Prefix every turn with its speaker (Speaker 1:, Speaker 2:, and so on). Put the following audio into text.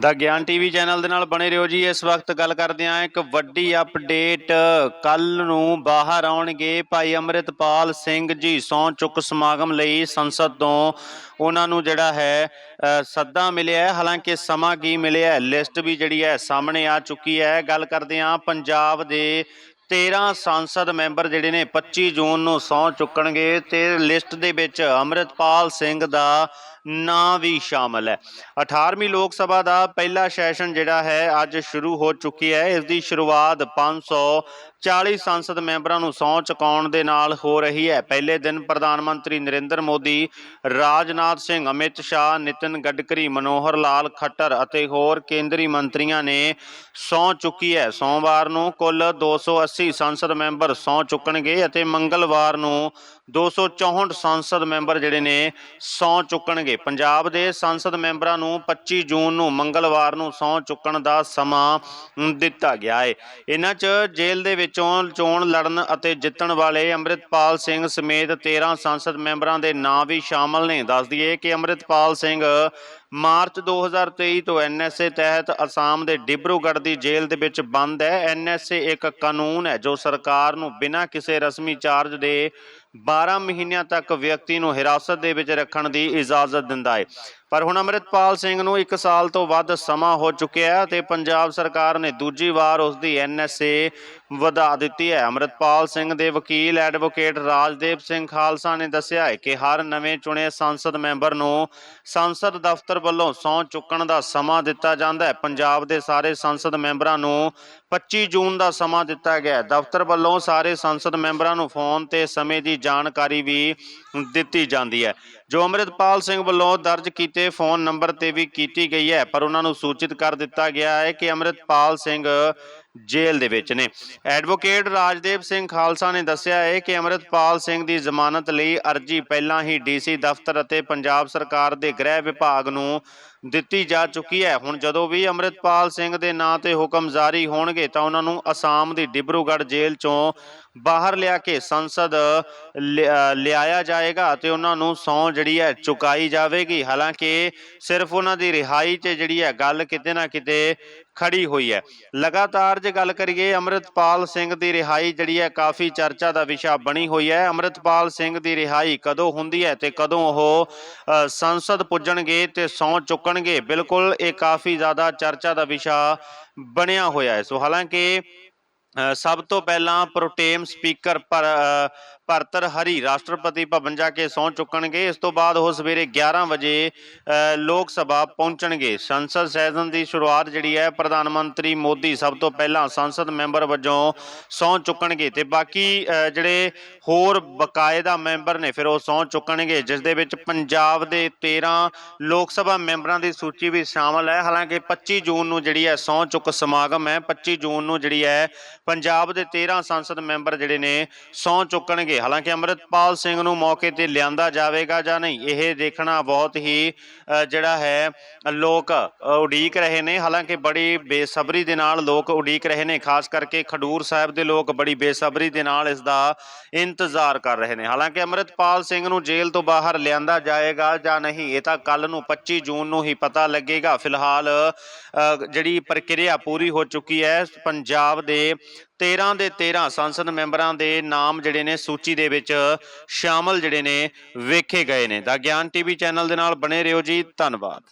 Speaker 1: ਦਾ ਗਿਆਨ TV channel ਦੇ ਨਾਲ ਬਣੇ ਰਹੋ ਜੀ। ਇਸ ਵਕਤ ਗੱਲ ਕਰਦੇ ਹਾਂ ਇੱਕ ਵੱਡੀ ਅਪਡੇਟ ਕੱਲ ਨੂੰ ਬਾਹਰ ਆਉਣਗੇ ਭਾਈ ਅੰਮ੍ਰਿਤਪਾਲ ਸਿੰਘ ਜੀ, ਸਹੁੰ ਚੁੱਕ ਸਮਾਗਮ ਲਈ ਸੰਸਦ ਤੋਂ। ਉਹਨਾਂ ਨੂੰ ਜਿਹੜਾ ਹੈ ਸੱਦਾ ਮਿਲਿਆ ਹਾਲਾਂਕਿ ਸਮਾਂ ਕੀ ਮਿਲਿਆ ਲਿਸਟ ਵੀ ਜਿਹੜੀ ਹੈ ਸਾਹਮਣੇ ਆ ਚੁੱਕੀ ਹੈ। ਗੱਲ ਕਰਦੇ ਹਾਂ ਪੰਜਾਬ ਦੇ 13 ਸੰਸਦ ਮੈਂਬਰ ਜਿਹੜੇ ਨੇ 25 ਜੂਨ ਨੂੰ ਸਹੁੰ ਚੁੱਕਣਗੇ ਤੇ ਲਿਸਟ ਦੇ ਵਿੱਚ ਅੰਮ੍ਰਿਤਪਾਲ ਸਿੰਘ ਦਾ ਨਾਂ ਵੀ ਸ਼ਾਮਲ ਹੈ। 18ਵੀਂ ਲੋਕ ਸਭਾ ਦਾ ਪਹਿਲਾ ਸੈਸ਼ਨ ਜਿਹੜਾ ਹੈ, ਅੱਜ ਸ਼ੁਰੂ ਹੋ ਚੁੱਕੀ ਹੈ। ਇਸ ਦੀ ਸ਼ੁਰੂਆਤ 540 ਸੰਸਦ ਮੈਂਬਰਾਂ ਨੂੰ ਸਹੁੰ ਚੁਕਾਉਣ ਦੇ ਨਾਲ ਹੋ ਰਹੀ ਹੈ। ਪਹਿਲੇ ਦਿਨ ਪ੍ਰਧਾਨ ਮੰਤਰੀ ਨਰਿੰਦਰ ਮੋਦੀ, ਰਾਜਨਾਥ ਸਿੰਘ, ਅਮਿਤ ਸ਼ਾਹ, ਨਿਤਿਨ ਗਡਕਰੀ, ਮਨੋਹਰ ਲਾਲ ਖੱਟਰ ਅਤੇ ਹੋਰ ਕੇਂਦਰੀ ਮੰਤਰੀਆਂ ਨੇ ਸਹੁੰ ਚੁੱਕੀ ਹੈ। ਸੋਮਵਾਰ ਨੂੰ ਕੁੱਲ 280 ਸੰਸਦ ਮੈਂਬਰ ਸਹੁੰ ਚੁੱਕਣਗੇ ਅਤੇ ਮੰਗਲਵਾਰ ਨੂੰ 264 ਸੰਸਦ ਮੈਂਬਰ ਜਿਹੜੇ ਨੇ ਸਹੁੰ ਚੁੱਕਣਗੇ। ਪੰਜਾਬ ਦੇ ਸੰਸਦ ਮੈਂਬਰਾਂ ਨੂੰ 25 ਜੂਨ ਨੂੰ ਮੰਗਲਵਾਰ ਨੂੰ ਸਹੁੰ ਚੁੱਕਣ ਦਾ ਸਮਾਂ ਦਿੱਤਾ ਗਿਆ ਹੈ ਇਹਨਾਂ 'ਚ ਜੇਲ੍ਹ ਦੇ ਵਿੱਚੋਂ ਚੋਣ ਲੜਨ ਅਤੇ ਜਿੱਤਣ ਵਾਲੇ ਅੰਮ੍ਰਿਤਪਾਲ ਸਿੰਘ ਸਮੇਤ 13 ਸੰਸਦ ਮੈਂਬਰਾਂ ਦੇ ਨਾਂ ਵੀ ਸ਼ਾਮਲ ਨੇ। ਦੱਸ ਦਈਏ ਕਿ ਅੰਮ੍ਰਿਤਪਾਲ ਸਿੰਘ ਮਾਰਚ 2023 ਤੋਂ ਐਨਐਸਏ ਤਹਿਤ ਅਸਾਮ ਦੇ ਡਿਬਰੂਗੜ੍ਹ ਦੀ ਜੇਲ੍ਹ ਦੇ ਵਿੱਚ ਬੰਦ ਹੈ। ਐਨਐਸਏ ਇੱਕ ਕਾਨੂੰਨ ਹੈ ਜੋ ਸਰਕਾਰ ਨੂੰ ਬਿਨਾਂ ਕਿਸੇ ਰਸਮੀ ਚਾਰਜ ਦੇ 12 ਮਹੀਨਿਆਂ ਤੱਕ ਵਿਅਕਤੀ ਨੂੰ ਹਿਰਾਸਤ ਦੇ ਵਿੱਚ ਰੱਖਣ ਦੀ ਇਜਾਜ਼ਤ ਦਿੰਦਾ ਹੈ। ਪਰ ਹੁਣ ਅੰਮ੍ਰਿਤਪਾਲ ਸਿੰਘ ਨੂੰ 1 ਸਾਲ ਤੋਂ ਵੱਧ ਸਮਾਂ ਹੋ ਚੁੱਕਿਆ ਹੈ ਤੇ ਪੰਜਾਬ ਸਰਕਾਰ ਨੇ ਦੂਜੀ ਵਾਰ ਉਸ ਦੀ ਐਨਐਸਏ ਵਧਾ ਦਿੱਤੀ ਹੈ। ਅੰਮ੍ਰਿਤਪਾਲ ਸਿੰਘ ਦੇ ਵਕੀਲ ਐਡਵੋਕੇਟ ਰਾਜਦੇਵ ਸਿੰਘ ਖਾਲਸਾ ਨੇ ਦੱਸਿਆ ਹੈ ਕਿ ਹਰ ਨਵੇਂ ਚੁਣੇ ਸੰਸਦ ਮੈਂਬਰ ਨੂੰ ਸੰਸਦ ਦਫ਼ਤਰ ਵੱਲੋਂ ਸਹੁੰ ਚੁੱਕਣ ਦਾ ਸਮਾਂ ਦਿੱਤਾ ਜਾਂਦਾ ਹੈ। ਪੰਜਾਬ ਦੇ ਸਾਰੇ ਸੰਸਦ ਮੈਂਬਰਾਂ ਨੂੰ 25 ਜੂਨ ਦਾ ਸਮਾਂ ਦਿੱਤਾ ਗਿਆ। ਦਫ਼ਤਰ ਵੱਲੋਂ ਸਾਰੇ ਸੰਸਦ ਮੈਂਬਰਾਂ ਨੂੰ ਫੋਨ ਤੇ ਸਮੇਂ ਦੀ ਜਾਣਕਾਰੀ ਵੀ ਦਿੱਤੀ ਜਾਂਦੀ ਹੈ। ਜੋ ਅੰਮ੍ਰਿਤਪਾਲ ਸਿੰਘ ਵੱਲੋਂ ਦਰਜ ਕੀਤੇ ਫੋਨ ਨੰਬਰ ਤੇ ਵੀ ਕੀਤੀ ਗਈ ਹੈ, ਪਰ ਉਹਨਾਂ ਨੂੰ ਸੂਚਿਤ ਕਰ ਦਿੱਤਾ ਗਿਆ ਹੈ ਕਿ ਅੰਮ੍ਰਿਤਪਾਲ ਸਿੰਘ ਜੇਲ੍ਹ ਦੇ ਵਿੱਚ ਨੇ। ਐਡਵੋਕੇਟ ਰਾਜਦੇਵ ਸਿੰਘ ਖਾਲਸਾ ਨੇ ਦੱਸਿਆ ਹੈ ਕਿ ਅੰਮ੍ਰਿਤਪਾਲ ਸਿੰਘ ਦੀ ਜ਼ਮਾਨਤ ਲਈ ਅਰਜੀ ਪਹਿਲਾਂ ਹੀ ਡੀਸੀ ਦਫ਼ਤਰ ਅਤੇ ਪੰਜਾਬ ਸਰਕਾਰ ਦੇ ਗ੍ਰਹਿ ਵਿਭਾਗ ਨੂੰ ਦਿੱਤੀ ਜਾ ਚੁੱਕੀ ਹੈ। ਹੁਣ ਜਦੋਂ ਵੀ ਅੰਮ੍ਰਿਤਪਾਲ ਸਿੰਘ ਦੇ ਨਾਂ ਤੇ ਹੁਕਮ ਜਾਰੀ ਹੋਣਗੇ ਤਾਂ ਉਹਨਾਂ ਨੂੰ ਅਸਾਮ ਦੀ ਡਿਬਰੂਗੜ੍ਹ ਜੇਲ੍ਹ ਚੋਂ ਬਾਹਰ ਲਿਆ ਕੇ ਸੰਸਦ ਲਿ- ਲਿਆਇਆ ਜਾਏਗਾ ਅਤੇ ਉਹਨਾਂ ਨੂੰ ਸਹੁੰ ਜਿਹੜੀ ਹੈ ਚੁਕਾਈ ਜਾਵੇਗੀ। ਹਾਲਾਂਕਿ ਸਿਰਫ ਉਹਨਾਂ ਦੀ ਰਿਹਾਈ 'ਚ ਜਿਹੜੀ ਹੈ ਗੱਲ ਕਿਤੇ ਨਾ ਕਿਤੇ ਖੜੀ ਹੋਈ ਹੈ। ਲਗਾਤਾਰ ਜੇ ਗੱਲ ਕਰੀਏ, ਅੰਮ੍ਰਿਤਪਾਲ ਸਿੰਘ ਦੀ ਰਿਹਾਈ ਜਿਹੜੀ ਹੈ ਕਾਫੀ ਚਰਚਾ ਦਾ ਵਿਸ਼ਾ ਬਣੀ ਹੋਈ ਹੈ। ਅੰਮ੍ਰਿਤਪਾਲ ਸਿੰਘ ਦੀ ਰਿਹਾਈ ਕਦੋਂ ਹੁੰਦੀ ਹੈ ਤੇ ਕਦੋਂ ਉਹ ਸੰਸਦ ਪੁੱਜਣਗੇ ਤੇ ਸਹੁੰ ਚੁੱਕਣਗੇ ਬਿਲਕੁਲ ਇਹ ਕਾਫੀ ਜ਼ਿਆਦਾ ਚਰਚਾ ਦਾ ਵਿਸ਼ਾ ਬਣਿਆ ਹੋਇਆ ਹੈ। ਸੋ ਹਾਲਾਂਕਿ ਸਭ ਤੋਂ ਪਹਿਲਾਂ ਪ੍ਰੋਟੇਮ ਸਪੀਕਰ ਪਰ ਭਰਤਰ ਹਰੀ ਰਾਸ਼ਟਰਪਤੀ ਭਵਨ ਜਾ ਕੇ ਸਹੁੰ ਚੁੱਕਣਗੇ। ਇਸ ਤੋਂ ਬਾਅਦ ਉਹ ਸਵੇਰੇ 11 ਵਜੇ ਲੋਕ ਸਭਾ ਪਹੁੰਚਣਗੇ। ਸੰਸਦ ਸੈਸ਼ਨ ਦੀ ਸ਼ੁਰੂਆਤ ਜਿਹੜੀ ਹੈ ਪ੍ਰਧਾਨ ਮੰਤਰੀ ਮੋਦੀ ਸਭ ਤੋਂ ਪਹਿਲਾਂ ਸੰਸਦ ਮੈਂਬਰ ਵਜੋਂ ਸਹੁੰ ਚੁੱਕਣਗੇ ਤੇ ਬਾਕੀ ਜਿਹੜੇ ਹੋਰ ਬਕਾਇਦਾ ਮੈਂਬਰ ਨੇ ਫਿਰ ਉਹ ਸਹੁੰ ਚੁੱਕਣਗੇ, ਜਿਸ ਦੇ ਵਿੱਚ ਪੰਜਾਬ ਦੇ 13 ਲੋਕ ਸਭਾ ਮੈਂਬਰਾਂ ਦੀ ਸੂਚੀ ਵੀ ਸ਼ਾਮਲ ਹੈ। ਹਾਲਾਂਕਿ 25 ਜੂਨ ਨੂੰ ਜਿਹੜੀ ਹੈ ਸਹੁੰ ਚੁੱਕ ਸਮਾਗਮ ਹੈ। 25 ਜੂਨ ਨੂੰ ਜਿਹੜੀ ਹੈ ਪੰਜਾਬ ਦੇ 13 ਸੰਸਦ ਮੈਂਬਰ ਜਿਹੜੇ ਨੇ ਸਹੁੰ ਚੁੱਕਣਗੇ। ਹਾਲਾਂਕਿ ਅੰਮ੍ਰਿਤਪਾਲ ਸਿੰਘ ਨੂੰ ਮੌਕੇ ਤੇ ਲਿਆਂਦਾ ਜਾਵੇਗਾ ਜਾਂ ਨਹੀਂ, ਇਹ ਦੇਖਣਾ ਬਹੁਤ ਹੀ ਜਿਹੜਾ ਹੈ, ਲੋਕ ਉਡੀਕ ਰਹੇ ਨੇ। ਹਾਲਾਂਕਿ ਬੜੀ ਬੇਸਬਰੀ ਦੇ ਨਾਲ ਲੋਕ ਉਡੀਕ ਰਹੇ ਨੇ, ਖਾਸ ਕਰਕੇ ਖਡੂਰ ਸਾਹਿਬ ਦੇ ਲੋਕ ਬੜੀ ਬੇਸਬਰੀ ਦੇ ਨਾਲ ਇਸ ਦਾ ਇੰਤਜ਼ਾਰ ਕਰ ਰਹੇ ਨੇ। ਹਾਲਾਂਕਿ ਅੰਮ੍ਰਿਤਪਾਲ ਸਿੰਘ ਨੂੰ ਜੇਲ੍ਹ ਤੋਂ ਬਾਹਰ ਲਿਆਂਦਾ ਜਾਏਗਾ ਜਾਂ ਨਹੀਂ, ਇਹ ਤਾਂ ਕੱਲ ਨੂੰ 25 ਜੂਨ ਨੂੰ ਹੀ ਪਤਾ ਲੱਗੇਗਾ। ਫਿਲਹਾਲ ਜਿਹੜੀ ਪ੍ਰਕਿਰਿਆ ਪੂਰੀ ਹੋ ਚੁੱਕੀ ਹੈ, ਪੰਜਾਬ ਦੇ 13 ਦੇ 13 ਸੰਸਦ ਮੈਂਬਰਾਂ ਦੇ ਨਾਮ ਜਿਹੜੇ ਨੇ ਸੂਚੀ ਦੇ ਵਿੱਚ ਸ਼ਾਮਲ ਜਿਹੜੇ ਨੇ ਵੇਖੇ ਗਏ ਨੇ। ਦਾ ਗਿਆਨ ਟੀਵੀ ਚੈਨਲ ਦੇ ਨਾਲ ਬਣੇ ਰਹੋ ਜੀ। ਧੰਨਵਾਦ।